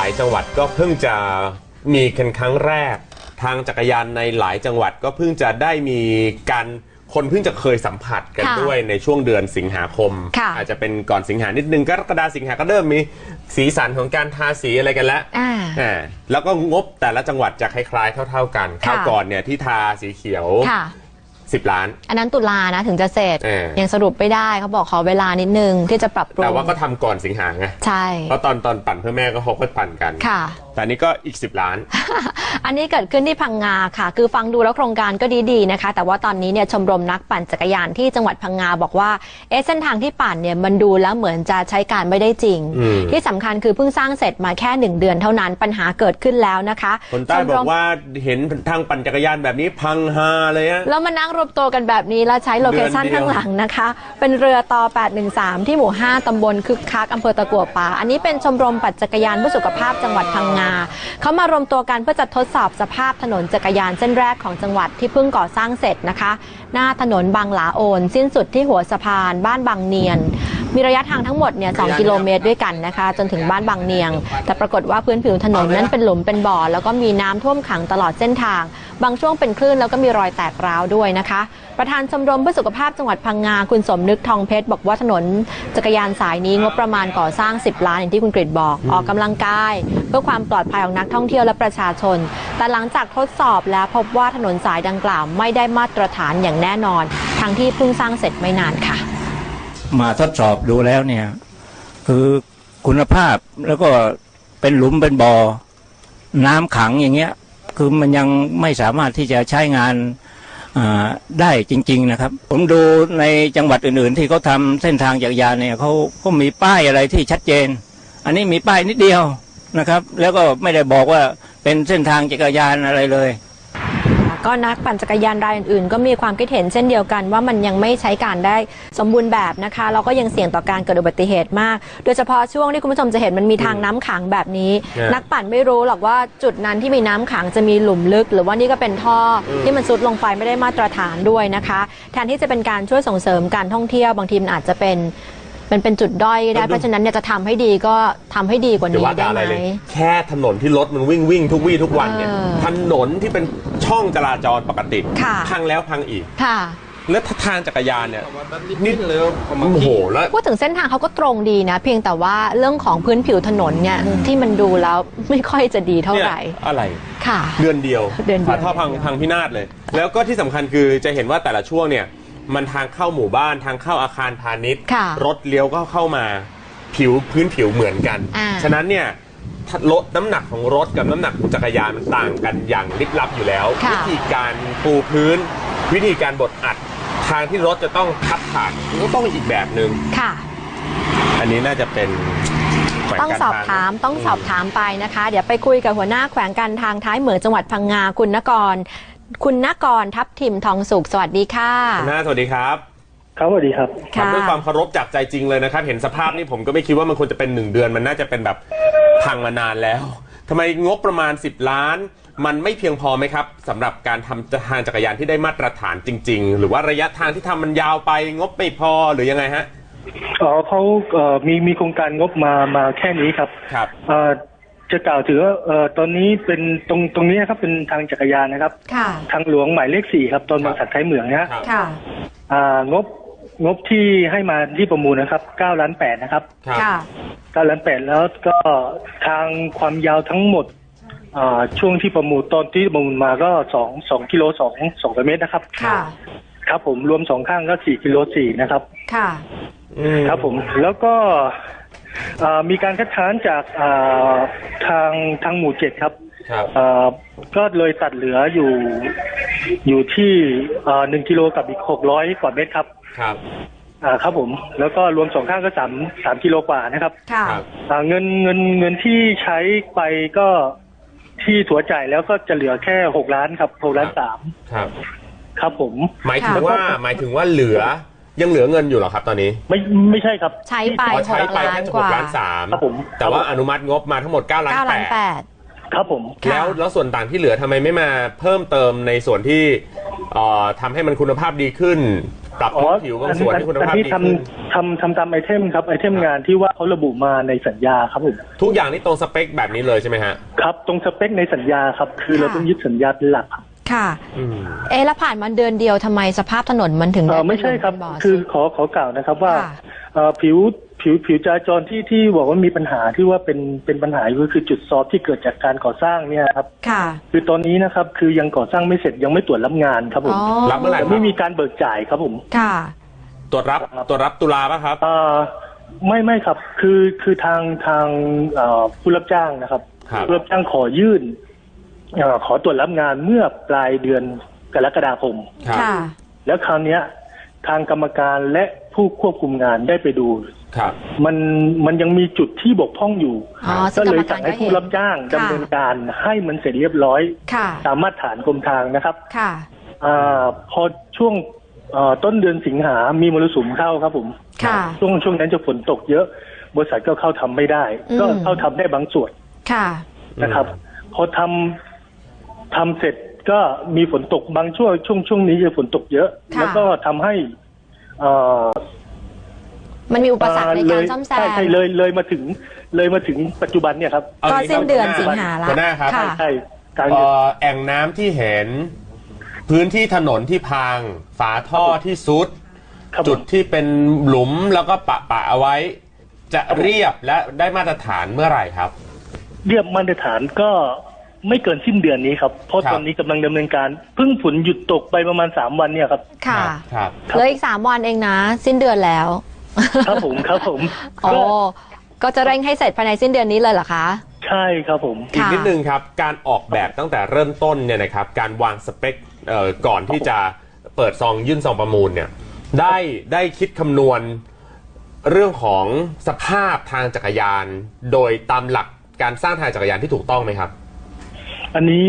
หลายจังหวัดก็เพิ่งจะมีกันครั้งแรก ทางจักรยานในหลายจังหวัดก็เพิ่งจะได้มีการคนเพิ่งจะเคยสัมผัสกันค่ะด้วยในช่วงเดือนสิงหาคม ค่ะอาจจะเป็นก่อนสิงหานิดนึงกรกฎาสิงหาก็เริ่มมีสีสันของการทาสีอะไรกันแล้วอ่าอ่าแล้วก็งบแต่ละจังหวัดจะคล้ายๆ เท่า ๆกันคราวก่อนเนี่ยที่ทาสีเขียว ค่ะ 10 ล้าน อันนั้นตุลานะถึงจะเสร็จ เออ ยังสรุปไม่ได้เขาบอกขอเวลานิดนึงที่จะปรับปรุงแต่ว่าก็ทำก่อนสิงหาไงใช่ เพราะตอนตอนปั่นเพื่อแม่ก็เขาก็ปั่นกัน ค่ะ แต่อันนี้ก็อีก 10 ล้าน อันนี้เกิดขึ้นที่พังงาค่ะ คือฟังดูแล้วโครงการก็ดีๆนะคะ แต่ว่าตอนนี้เนี่ยชมรมนักปั่นจักรยานที่จังหวัดพังงาบอกว่าเอ๊ะเส้นทางที่ปั่นเนี่ยมันดูแล้วเหมือนจะใช้การไม่ได้จริง อืม ที่สำคัญคือเพิ่งสร้างเสร็จมาแค่หนึ่งเดือนเท่านั้นปัญหาเกิดขึ้นแล้วนะคะคนใต้ชมบรอมกว่าเห็นทางปั่นจักรยานแบบนี้พังฮาเลยฮะ แล้วมานั่งรวมตัวกันแบบนี้แล้วใช้โลเคชั่นเดือนเดียวข้างหลังนะคะ เป็นเรือต่อ 813 ที่หมู่ 5 ตำบลคึกคักอำเภอตะกัวป่า อันนี้เป็นชมรมปั่นจักรยานเพื่อสุขภาพจังหวัดพังงา เขามารวมตัวกันเพื่อจะทดสอบสภาพถนนจักรยานเส้นแรกของจังหวัดที่เพิ่งก่อสร้างเสร็จนะคะ หน้าถนนบางหลาโอน สิ้นสุดที่หัวสะพาน บ้านบางเนียน มีระยะทางทั้งหมดเนี่ย 2 กิโลเมตรด้วยกันนะคะ จนถึงบ้านบางเนียง แต่ปรากฏว่าพื้นผิวถนนนั้นเป็นหลุมเป็นบ่อ แล้วก็มีน้ำท่วมขังตลอดเส้นทาง บางช่วงเป็นคลื่นแล้วก็มีรอยแตกร้าวด้วยนะคะประธานชมรมเพื่อสุขภาพจังหวัดพังงาคุณสมนึกทองเพชรบอกว่าถนนจักรยานสายนี้งบประมาณก่อสร้าง 10 ล้านอย่างที่คุณกฤษบอก ออกกำลังกาย เพื่อความปลอดภัยของนักท่องเที่ยวและประชาชน แต่หลังจากทดสอบแล้วพบว่าถนนสายดังกล่าวไม่ได้มาตรฐานอย่างแน่นอน ทั้งที่เพิ่งสร้างเสร็จไม่นานค่ะ มาทดสอบดูแล้วเนี่ยคือคุณภาพแล้วก็เป็นหลุมเป็นบ่อน้ำขังอย่างเงี้ย คือมันยังไม่สามารถที่จะใช้งานอ่า ได้จริง ๆนะครับ ผมดูในจังหวัดอื่นๆ ที่เขาทำเส้นทางจักรยานเนี่ยเขาก็มีป้ายอะไรที่ชัดเจน อันนี้มีป้ายนิดเดียวนะครับ แล้วก็ไม่ได้บอกว่าเป็นเส้นทางจักรยานอะไรเลย ก็นักปั่นจักรยานรายอื่นๆ ก็มีความคิดเห็นเช่นเดียวกัน ว่ามันยังไม่ใช้การได้สมบูรณ์แบบนะคะแล้วก็ยังเสี่ยงต่อการเกิดอุบัติเหตุมาก โดยเฉพาะช่วงที่คุณผู้ชมจะเห็นมันมีทางน้ำขังแบบนี้เนี่ยนักปั่นไม่รู้หรอกว่าจุดนั้นที่มีน้ำขังจะมีหลุมลึก หรือว่านี่ก็เป็นท่ออมที่มันซุดลงไปไม่ได้มาตรฐานด้วยนะคะ แทนที่จะเป็นการช่วยส่งเสริมการท่องเที่ยวบางทีมันอาจจะเป็น มันเป็นจุดด้อยได้ เพราะฉะนั้นเนี่ยจะทำให้ดีก็ทำให้ดีกว่าเดี๋ยวนี้ว่าได้แต่อะไรไหม เลย แค่ถนนที่รถมันวิ่งวิ่งทุกวี่ทุกวันเนี่ยเออถนนที่เป็นช่องจราจรปกติค่ะ พังแล้วพังอีก ค่ะ แล้วทางจักรยานเนี่ยนิดเลยโอ้โหแล้ว พูดถึงเส้นทางเขาก็ตรงดีนะ เพียงแต่ว่าเรื่องของพื้นผิวถนนเนี่ยที่มันดูแล้วไม่ค่อยจะดีเท่าเนี่ยไหร่อะไร ค่ะ เดือนเดียวเดือนเดียว ฝาท่อพังพังพินาศเลย แล้วก็ที่สำคัญคือจะเห็นว่าแต่ละช่วงเนี่ย มันทางเข้าหมู่บ้านทางเข้าอาคารพาณิชย์ ค่ะรถเลี้ยวก็เข้ามาผิวพื้นผิวเหมือนกัน อ่า ฉะนั้นเนี่ยถ้าลดน้ำหนักของรถกับน้ำหนักของจักรยานมันต่างกันอย่างลิบลับอยู่แล้ว ค่ะวิธีการปูพื้น วิธีการบดอัดทางที่รถจะต้องคัดผ่านก็ต้องอีกแบบหนึ่งค่ะ อันนี้น่าจะเป็นแขวต้องการสอบทง ถามต้องสอบถามไปนะคะ เดี๋ยวไปคุยกับหัวหน้าแขวงการทางท้ายเหมืองจังหวัดพังงาคุณนกร คุณนกรทับทิมทองสุขสวัสดีค่ะหน้าสวัสดีครับครับสวัสดีครับครับค่ะด้วยความเคารพจากใจจริงเลยนะครับ เห็นสภาพนี่ผมก็ไม่คิดว่ามันควรจะเป็นหนึ่งเดือน มันน่าจะเป็นแบบพังมานานแล้วทำไมงบประมาณ 10 ล้าน มันไม่เพียงพอไหมครับสำหรับการทำทางจักรยานที่ได้มาตรฐานจริง ๆ หรือว่าระยะทางที่ทำมันยาวไปงบไม่พอหรือยังไงฮะอ๋อเขาเอ่อมีมีโครงการงบมามาแค่นี้ครับครับเอ่อ จะกล่าวถือว่าเอ่อตอนนี้เป็นตรงตรงนี้นะครับเป็นทางจักรยานนะครับ ค่ะ ทางหลวงหมายเลขสี่ครับตอนบางสัตว์ท้ายเหมืองนะฮะครับ ค่ะ อ่างบงบที่ให้มาที่ประมูลนะครับเก้าล้านแปดนะครับครับค่ะ เก้าล้านแปดแล้วก็ทางความยาวทั้งหมดอ่าช่วงที่ประมูลตอนที่ประมูลมาก็สองสองกิโลสองสองเมตรนะครับ ค่ะ ครับผมรวมสองข้างก็สี่กิโลสี่นะครับ ค่ะ อืมครับผมแล้วก็เอ่อ มีการคัดค้านจากเอ่อทางทางหมู่เจ็ดครับครับเอ่อก็เลยตัดเหลืออยู่อยู่ที่หนึ่งกิโลกับอีกหกร้อยกว่าเมตรครับครับอ่าครับผมแล้วก็รวมสองข้างก็สามสามกิโลกว่านะครับค่ะครับอ่าเงินเงินเงินที่ใช้ไปก็ที่ถัวจ่ายแล้วก็จะเหลือแค่หกล้านครับหกล้านสามครับ ครับผม หมายถึงค่ะว่าหมายถึงว่าเหลือ ยังเหลือเงินอยู่เหรอครับตอนนี้ไม่ไม่ใช่ครับ ใช้ไปอ๋อหใช้กไปล้านแค่กหกว่าล้านสามครับผมแต่ว่าอนุมัติงบมาทั้งหมด9ล้านเก้าล้านแปแปดดครับผม ค่ะ แล้วแล้วส่วนต่างที่เหลือทำไมไม่มาเพิ่มเติมในส่วนที่เอ่อทำให้มันคุณภาพดีขึ้น ปรับอ๋อผิวบางส่วนที่คุณภาพอันดีนี้ทขึ้นำทำทำตามไอเทมครับไอเทมงานที่ว่าเขาระบุมาในสัญญาครับผมทุกอย่างนี่ตรงสเปคแบบนี้เลยใช่ไหมฮะ ครับ ตรงสเปคในสัญญาครับ คือเราค่ะต้องยึดสัญญาเป็นหลักครับ ค่ะ อืม เอ๊ะแล้วผ่านมาเดือนเดียวทำไมสภาพถนนมันถึงเอได้อไม่ใช่ครับ เป็นหลุมเป็นบ่อคือซิขอขอกล่าวนะครับว่าค่ะ เอ่อผิวผิวผิวจราจรที่ที่บอกว่ามีปัญหาที่ว่าเป็นเป็นปัญหาก็คือจุดซอฟที่เกิดจากการก่อสร้างเนี่ยครับ ค่ะคือตอนนี้นะครับคือยังก่อสร้างไม่เสร็จยังไม่ตรวจรับงานครับผมอ๋อรับเมื่อไหร่ ยังไม่มีการเบิกจ่ายครับผมค่ะ ตรวจรับตรวจรับตุลาป่ะครับ เอ่อไม่ไม่ครับ คือคือทางทางเอ่อผู้รับจ้างนะครับครับ ผู้รับจ้างขอยื่นเอ่อขอตรวจรับงานเมื่อปลายเดือน กรกฎาคม ครับค่ะ แล้วคราวเนี้ย ทางกรรมการและผู้ควบคุมงานได้ไปดู ครับ มันมันยังมีจุดที่บกพร่องอยู่ อ๋อซึ่ก็งเลยกรรมการสั่งให้ก็เห็นผู้รับจ้างค่ะดำเนินการให้มันเสร็จเรียบร้อยค่ะ ตามมาตรฐานกรมทางนะครับค่ะ อาพอช่วงเอ่อต้นเดือนสิงหามีมรสุมเข้าครับผม ค่ะ ช่วงช่วงนั้นจะฝนตกเยอะ บริษัทก็เข้าทำไม่ได้ อืม ก็เข้าทำได้บางส่วนค่ะ นะครับ พอทำทำเสร็จ ก็มีฝนตกบางช่วงช่วงช่วงนี้จะฝนตกเยอะ ค่ะ แล้วก็ทำให้เอ่อมันมีอุปสรรคในเลการยซ่อมแซใช่มใช่เลยเลยมาถึง เลยมาถึงปัจจุบันเนี่ยครับเอาก็อย่างสิ้นเดือนครับสิงหาละหัวหน้าครับ ค่ะ ใช่กลางเอ่เดือนอแอ่งน้ำที่เห็น พื้นที่ถนนที่พัง ฝาท่อที่ซุด ครับจุผดมที่เป็นหลุมแล้วก็ปะปะเอาไว้ จะเรียบและได้มาตรฐานเมื่อไหร่ครับ เรียบมาตรฐานก็ ไม่เกินสิ้นเดือนนี้ครับ เพราะครับ ตอนนี้กำลังดำเนินการเพิ่งฝนหยุดตกไปประมาณสามวันเนี่ยครับ ค่ะครับ เหลืออีกสามวันเองนะ สิ้นเดือนแล้วครับผมครับผมโอ้ก็ก็จะเร่งให้เสร็จภายในสิ้นเดือนนี้เลยเหรอคะ ใช่ครับผม อีกค่ะ นิดนึงครับ การออกแบบตั้งแต่เริ่มต้นเนี่ยนะครับ การวางสเปคเอ่อก่อนที่จะเปิดซองยื่นซองประมูลเนี่ยได้ได้คิดคำนวณเรื่องของสภาพทางจักรยาน โดยตามหลักการสร้างทางจักรยานที่ถูกต้องไหมครับ อันนี้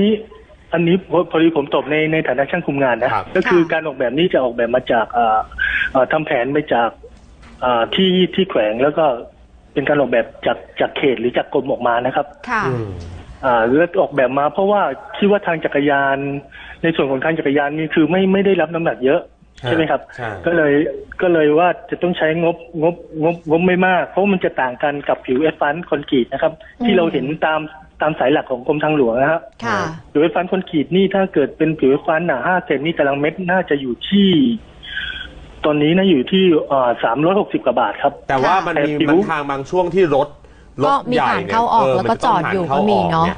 อันนี้พอพอดีผมตอบในในฐานะช่างคุมงานนะ ครับ ก็คือค่ะ การออกแบบนี้จะออกแบบมาจากเอ่อเอ่อทำแผนมาจากเอ่อที่ที่แขวงแล้วก็เป็นการออกแบบจากจากเขตหรือจากกรมออกมานะครับ ค่ะ อืม อ่าแล้วออกแบบมาเพราะว่าคิดว่าทางจักรยาน ในส่วนของทางจักรยานนี่คือไม่ไม่ได้รับน้ำหนักเยอะฮะใช่ไหมครับ ใช่ ก็เลยก็เลยว่าจะต้องใช้งบงบงบงบไม่มาก เพราะมันจะต่างกันกับผิวเอสฟันคอนกรีตนะครับอืมที่เราเห็นตาม ตามสายหลักของกรมทางหลวงนะครับค่ะ ผิวเอสฟันคอนกรีตนี่ถ้าเกิดเป็นผิวเอสฟันหนาห้าเซนนี่ตารางเมตรน่าจะอยู่ที่ ตอนนี้นะอยู่ที่สามร้อยหกสิบกว่าบาทครับ แต่ว่ามันมีแต่ผิวมันทางบางช่วงที่รถรถก็มีใหญ่ผ่านเนี่ยเข้าออกเแล้วก็มันจะต้งจอดอยู่ผ่ก็มีเนอะข้ออกย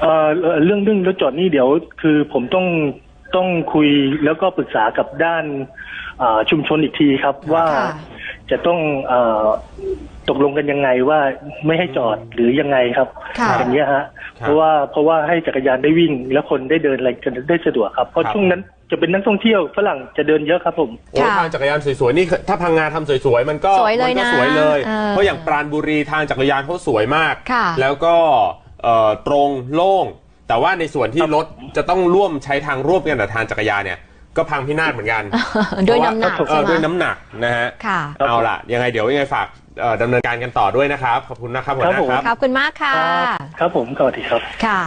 เอ่อเอ่อเรื่องเรื่องรถจอดนี่เดี๋ยวคือผมต้องต้องคุยแล้วก็ปรึกษากับด้านอ่าชุมชนอีกทีครับว่าค่ะจะต้องอา ตกลงกันยังไงว่าไม่ให้จอดหรือยังไงครับค่ะอย่างเงี้ยฮะครับเพราะว่าเพราะว่าให้จักรยานได้วิ่ง แล้วคนได้เดินอะไรกันได้สะดวกครับเพราะครับช่วงนั้นจะเป็นนักท่องเที่ยวฝรั่งจะเดินเยอะครับผม โอ้ค่ะทางจักรยานสวยๆนี่ถ้าพังงานทำสวยๆ มันก็สวยเลยมัก็นะสวยเลย เออเพราะอย่างปราณบุรีทางจักรยานเขาสวยมาก ค่ะ แล้วก็เอ่อตรงโล่ง แต่ว่าในส่วนที่รถจะต้องร่วมใช้ทางร่วมกันกับทางจักรยานเนี่ย ก็พังพินาศเหมือนกันด้วยน้ำหนักเพราะว่าใช่เออไหมด้วยน้ำหนักนะฮะ ค่ะเอาล่ะ ยังไงเดี๋ยวยังไงฝาก เอ่อดำเนินการกันต่อด้วยนะครับ ขอบคุณนะครับหัวหครับน้าผมครับ ขอบคุณมากค่ะ ครับผมสวัสดีครับ ค่ะ